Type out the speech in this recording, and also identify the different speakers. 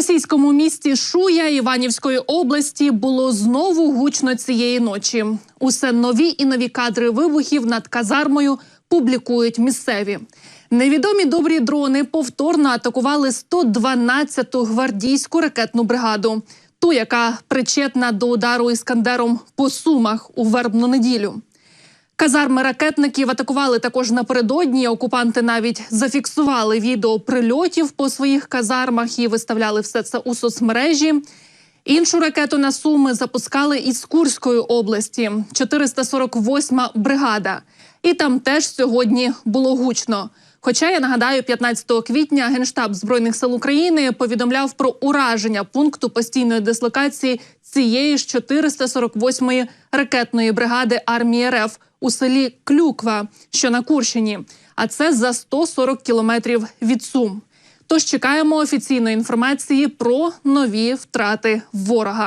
Speaker 1: російському місті Шуя Іванівської області було знову гучно цієї ночі. Усе нові і нові кадри вибухів над казармою публікують місцеві. Невідомі добрі дрони повторно атакували 112-ту гвардійську ракетну бригаду, ту, яка причетна до удару іскандером по сумах у вербну неділю. Казарми ракетників атакували також напередодні. Окупанти навіть зафіксували відео прильотів по своїх казармах і виставляли все це у соцмережі. Іншу ракету на суми запускали із Курської області, 448-ма бригада. І там теж сьогодні було гучно. Хоча я нагадаю, 15 квітня Генштаб збройних сил України повідомляв про ураження пункту постійної дислокації цієї ж 448-ї ракетної бригади армії РФ у селі Клюква, що на Курщині. А це за 140 кілометрів від Сум. Тож чекаємо офіційної інформації про нові втрати ворога.